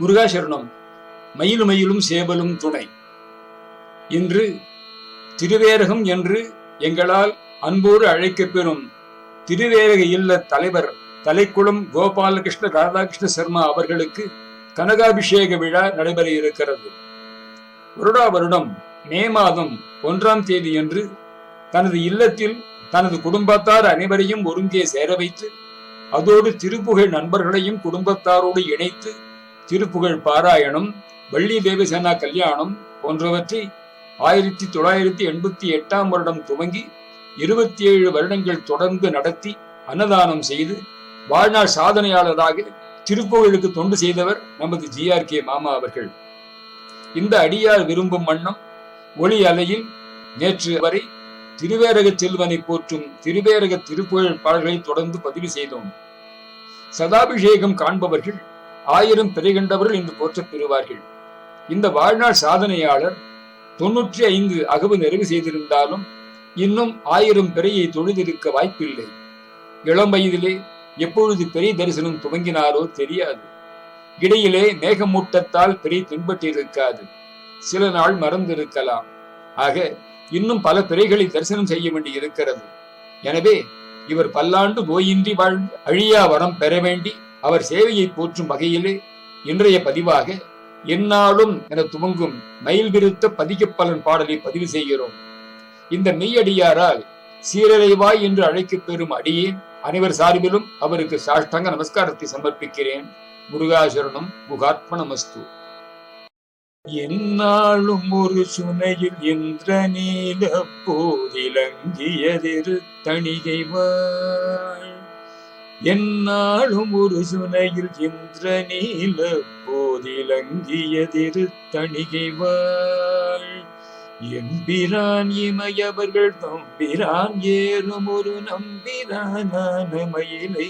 முருகாசரணம். மயிலு மயிலும் சேவலும் துணை. இன்று திருவேரகம் என்று எங்களால் அன்போடு அழைக்கப்பெறும் திருவேரக இல்ல தலைவர் தலைக்குளம் கோபாலகிருஷ்ண ராதாகிருஷ்ண சர்மா அவர்களுக்கு கனகாபிஷேக விழா நடைபெற இருக்கிறது. வருடா வருடம் மே மாதம் ஒன்றாம் தேதி என்று தனது இல்லத்தில் தனது குடும்பத்தார் அனைவரையும் ஒருங்கே சேர வைத்து அதோடு திருப்புகழ் நண்பர்களையும் குடும்பத்தாரோடு இணைத்து திருப்புகழ் பாராயணம் வள்ளி தேவசேனா கல்யாணம் போன்றவற்றை ஆயிரத்தி தொள்ளாயிரத்தி எண்பத்தி எட்டாம் வருடம் துவங்கி இருபத்தி ஏழு வருடங்கள் தொடர்ந்து நடத்தி அன்னதானம் செய்து வாழ்நாள் சாதனையாளராக திருப்புகழுக்கு தொண்டு செய்தவர் நமது ஜிஆர் கே மாமா அவர்கள். இந்த அடியார் விரும்பும் வண்ணம் ஒளி அலையில் நேற்று வரை திருவேரக செல்வனை போற்றும் திருவேரக திருப்புகழ் பாடல்களை தொடர்ந்து பதிவு செய்தோம். சதாபிஷேகம் காண்பவர்கள் ஆயிரம் பிறை கண்டவர்கள் என்று போற்றப் பெறுவார்கள் இந்த வாழ்நாள் சாதனையாளர் தொன்னூற்றி ஐந்து அகவு நிறைவு செய்திருந்தாலும் இன்னும் ஆயிரம் பிறையை தொழுதிருக்க வாய்ப்பில்லை. இளம் வயதிலே எப்பொழுது பெரிய தரிசனம் துவங்கினாரோ தெரியாது. இடையிலே மேகமூட்டத்தால் பெரிய துன்பட்டிருக்காது. சில நாள் மறந்திருக்கலாம். ஆக இன்னும் பல பிறைகளை தரிசனம் செய்ய வேண்டி இருக்கிறது. எனவே இவர் பல்லாண்டு நோயின்றி வாழ்ந்து அழியா வரம் பெற வேண்டி அவர் சேவையை போற்றும் வகையிலே இன்றைய பதிவாக எந்நாளும் என துவங்கும் மயில் விருத்த பதிகப்பலன் பாடலை பதிவு செய்கிறோம். இந்த மெய்யடியாரால் சீரறைவாய் என்று அழைக்கப் பெறும் அடியேன் அனைவர் சார்பிலும் அவருக்கு சாஷ்டாங்க நமஸ்காரத்தை சமர்ப்பிக்கிறேன். முருகாசரணம் குகாத்மனமஸ்து என்னாலும் ஒரு சுனையில் இந்திர நீல போதிலங்கியதிரு தணிகை வாழ் என்னாலும் ஒரு சுனையில் இந்திர நீல போதிலங்கியதிரு தணிகை எம்பிரான் இமையவர்கள் தம்பிரான் ஏறும் ஒரு நம்பிரானான மயிலை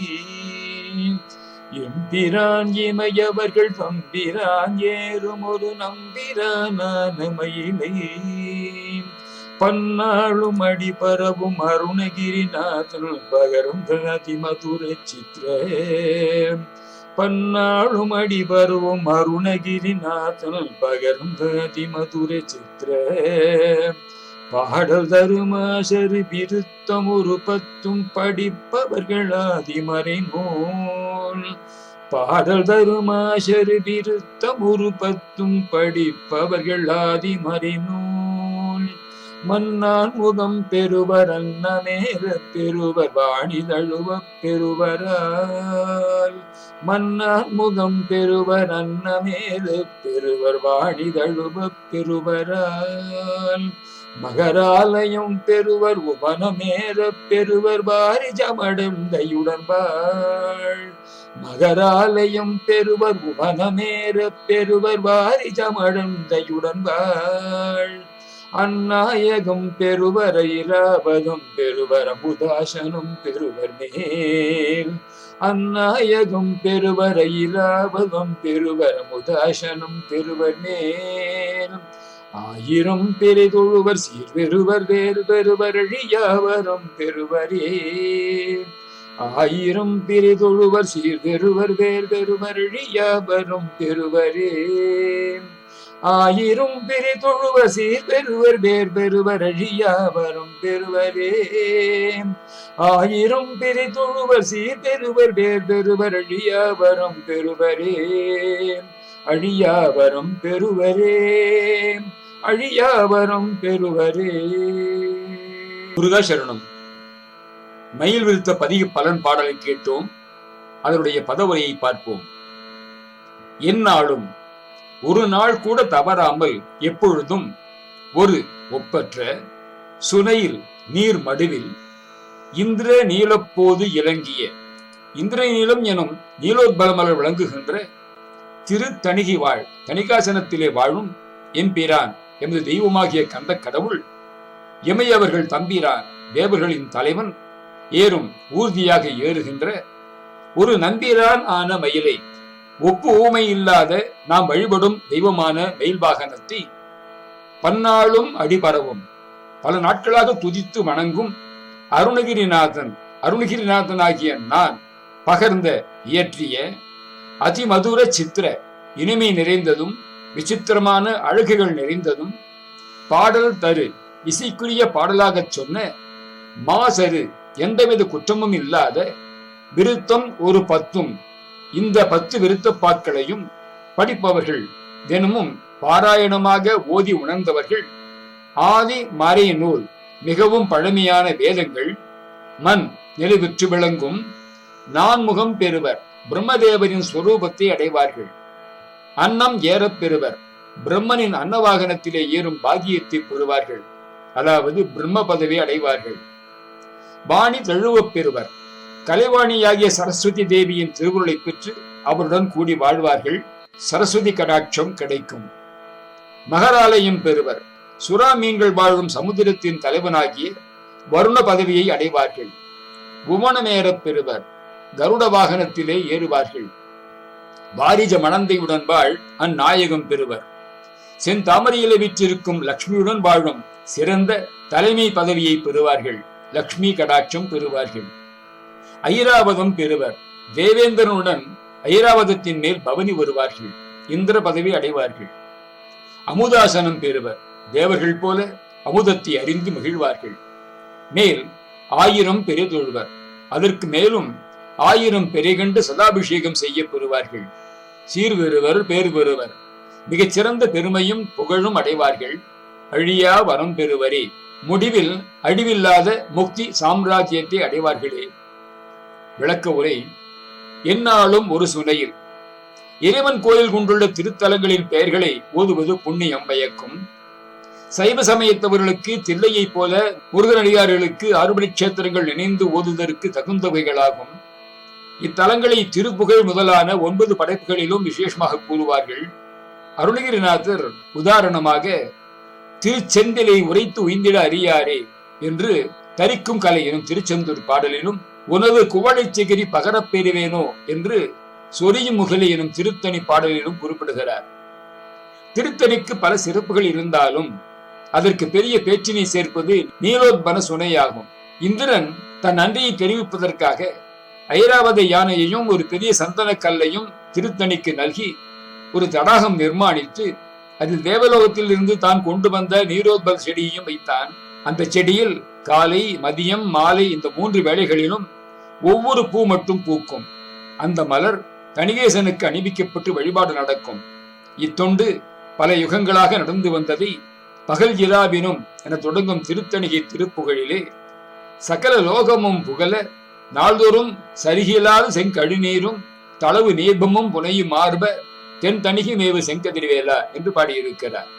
எம்பிரான் இமையவர்கள் தம்பிரான் ஏறும் ஒரு நம்பிரானான மயிலை பன்னாளும் அடி பரவும் அருணகிரிநாதன் பகரும் அதி மதுர சித்திர பன்னாளும் அடி பருவம் அருணகிரிநாதன் பகரும் அதி மதுர சித்திர பாடல் தருமாசரு விருத்தம் ஒரு பத்தும் படிப்பவர்கள் அதிமறை நூல். பாடல் தருமாசரு விருத்தம் ஒரு பத்தும் படிப்பவர்கள் ஆதிமறை நூல். மன்னான் முகம் பெறுவர் அன்னமேற பெறுவர் வாணி தழுவ பெறுவரால் மன்னான் முகம் பெறுவர் அன்னமேற பெறுவர் வாணி தழுவ பெறுவரால் மகராலயம் பெறுவர் உபனமேற பெறுவர் பாரிஜமடந்தையுடன் வாழ். மகராலயம் பெறுவர் உபனமேற பெறுவர் வாரிஜமடந்தையுடன் வாழ். அந்நாயகம் பெறுவர் இராவதும் பெறுவர் அமுதாசனம் பெறுவர் மேல். அந்நாயகம் பெறுவர் இராவதும் பெறுவர் அமுதாசனம் பெறுவர் மேல். ஆயிரம் பெரிதொழுவர் சீர்பெறுவர் வேறு பெறுவர் அழியாவரம் பெறுவரே ஆயிரம் பெரிதொழுவர் சீர்பெறுவர் வேறு பெறுவர் அழியாவரம் பெறுவரே ஆயிரம் பெரிதொழுவர் சீர்பெறுவர் வேர் பெறுவர் அழியாவரம் பெறுவரே. ஆயிரம் பெரிதொழுவர் சீர்பெறுவர் வேர் பெறுவர் அழியாவரம் பெறுவரே. அழியாவரம் பெறுவரே. அழியாவரம் பெறுவரே. முருகாசரணம். மயில் விருத்த பதிக பலன் பாடலை கேட்டோம். அதனுடைய பதவுரையை பார்ப்போம். என்னாலும் ஒரு நாள் கூட தவறாமல் எப்பொழுதும் ஒரு ஒப்பற்ற சுனையில் நீர் மடுவில் இந்திர நீலப்போது இலங்கிய இந்திர நீளம் எனும் நீலோத்பலமலர் விளங்குகின்ற திரு வாழ் தணிகாசனத்திலே வாழும் எம்பிரான் எமது தெய்வமாகிய கந்த கடவுள் எமையவர்கள் தம்பிரான் தேவர்களின் தலைவன் ஏறும் ஊர்தியாக ஏறுகின்ற ஒரு நம்பிரான் ஆன மயிலை ஒப்பு ஊமை இல்லாத நாம் வழிபடும் தெய்வமான வெயில் வாகனத்தை பன்னாளும் அடிபரவும். பல நாட்களாக துதித்து வணங்கும் அருணகிரிநாதன் அருணகிரிநாதன் ஆகிய நான் பகர்ந்த இயற்றிய அதிமதுர சித்திர இனிமை நிறைந்ததும் விசித்திரமான அழகுகள் நிறைந்ததும் பாடல் தரு இசைக்குரிய பாடலாகச் சொன்ன மாசரு எந்தவித குற்றமும் இல்லாத விருத்தம் ஒரு பத்தும் இந்த பத்து விருத்தப்பாட்களையும் படிப்பவர்கள் தினமும் பாராயணமாக ஓதி உணர்ந்தவர்கள். ஆதி மறை நூல் மிகவும் பழமையான வேதங்கள். மண் நிலைவிற்று விளங்கும். நான்முகம் பெறுவர் பிரம்மதேவரின் ஸ்வரூபத்தை அடைவார்கள். அன்னம் ஏறப் பெறுவர் பிரம்மனின் அன்னவாகனத்திலே ஏறும் பாகியத்தை பெறுவார்கள். அதாவது பிரம்ம பதவி அடைவார்கள். வாணி தழுவப் பெறுவர் கலைவாணியாகிய சரஸ்வதி தேவியின் திருவுருளை பெற்று அவருடன் கூடி வாழ்வார்கள். சரஸ்வதி கடாட்சம் கிடைக்கும். மகராலயம் பெறுவர். சுறா மீன்கள் வாழும் சமுத்திரத்தின் தலைவனாகிய வருண பதவியை அடைவார்கள். குமணமேறப் பெறுவர். கருட வாகனத்திலே ஏறுவார்கள். வாரிஜ மணந்தையுடன் வாழ் அந்நாயகம் பெறுவர். செந்தாமரையில விற்றிருக்கும் லக்ஷ்மியுடன் வாழும் சிறந்த தலைமை பதவியை பெறுவார்கள். லக்ஷ்மி கடாட்சம் பெறுவார்கள். ஐராவதம் பெறுவர். தேவேந்திரனுடன் ஐராவதத்தின் மேல் பவனி வருவார்கள். இந்திர பதவி அடைவார்கள். அமுதாசனம் பெறுவர். தேவர்கள் போல அமுதத்தை அறிந்து மகிழ்வார்கள். மேல் ஆயிரம் பெரிதொழுவர் அதற்கு மேலும் ஆயிரம் பெருகண்டு சதாபிஷேகம் செய்ய பெறுவார்கள். சீர் பெறுவர் பேர் பெறுவர். மிகச்சிறந்த பெருமையும் புகழும் அடைவார்கள். அழியா வரம் பெறுவரே. முடிவில் அழிவில்லாத முக்தி சாம்ராஜ்யத்தை அடைவார்களே. விளக்க உரை எந்நாளும் ஒரு சுனையில். இறைவன் கோயில் கொண்டுள்ள திருத்தலங்களின் பெயர்களை ஓதுவது புண்ணியம் பயக்கும். சைவ சமயத்தவர்களுக்கு தில்லையைப் போல முருகனடியார்களுக்கு அறுபடி கஷேத்திரங்கள் இணைந்து ஓதுவதற்கு தகுந்தவைகளாகும் இத்தலங்களை திருப்புகழ் முதலான ஒன்பது படைப்புகளிலும் விசேஷமாக கூறுவார்கள். அருணகிரிநாதர் உதாரணமாக திருச்செந்திலை உரைத்து உய்ந்திட அறியாரே என்று தரிக்கும் கலை எனும் திருச்செந்தூர் பாடலிலும் உனது குவளை சிகிரி பகரப் பெறுவேனோ என்று சொரியும் முகலி எனும் திருத்தணி பாடலிலும் குறிப்பிடுகிறார். திருத்தணிக்கு பல சிறப்புகள் இருந்தாலும் அதற்கு பெரிய பேச்சினை சேர்ப்பது நீலோத்பன சுனையாகும். இந்திரன் தன் நன்றியை தெரிவிப்பதற்காக ஐராவத யானையையும் ஒரு பெரிய சந்தன கல்லையும் திருத்தணிக்கு நல்கி ஒரு தடாகம் நிர்மாணித்து அதில் தேவலோகத்தில் இருந்து தான் கொண்டு வந்த நீரோத்பல் செடியையும் வைத்தான். அந்த செடியில் காலை மதியம் மாலை இந்த மூன்று வேளைகளிலும் ஒவ்வொரு பூ மட்டும் பூக்கும். அந்த மலர் கணிகேசனுக்கு அணிவிக்கப்பட்டு வழிபாடு நடக்கும். இத்தொண்டு பல யுகங்களாக நடந்து வந்ததை பகல் இராவினும் என தொடங்கும் திருத்தணிகை திருப்புகழிலே சகல லோகமும் புகழ நாள்தோறும் சரிகிலாத செங்கழுநீரும் தளவு நீர்பமும் புனையும் மார்ப தென் தணிகை மேவு செங்கதிரிவேலா என்று பாடியிருக்கிறார்.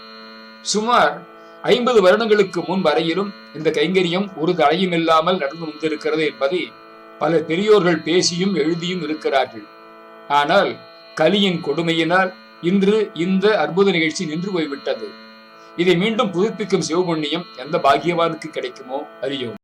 சுமார் ஐம்பது வருடங்களுக்கு முன் வரையிலும் இந்த கைங்கரியம் ஒரு தடையும் இல்லாமல் நடந்து வந்திருக்கிறது என்பதை பல பெரியோர்கள் பேசியும் எழுதியும் இருக்கிறார்கள். ஆனால் கலியின் கொடுமையினால் இன்று இந்த அற்புத நிகழ்ச்சி நின்று போய்விட்டது. இதை மீண்டும் புதுப்பிக்கும் சிவபுண்ணியம் எந்த பாகியவானுக்கு கிடைக்குமோ அறியோம்.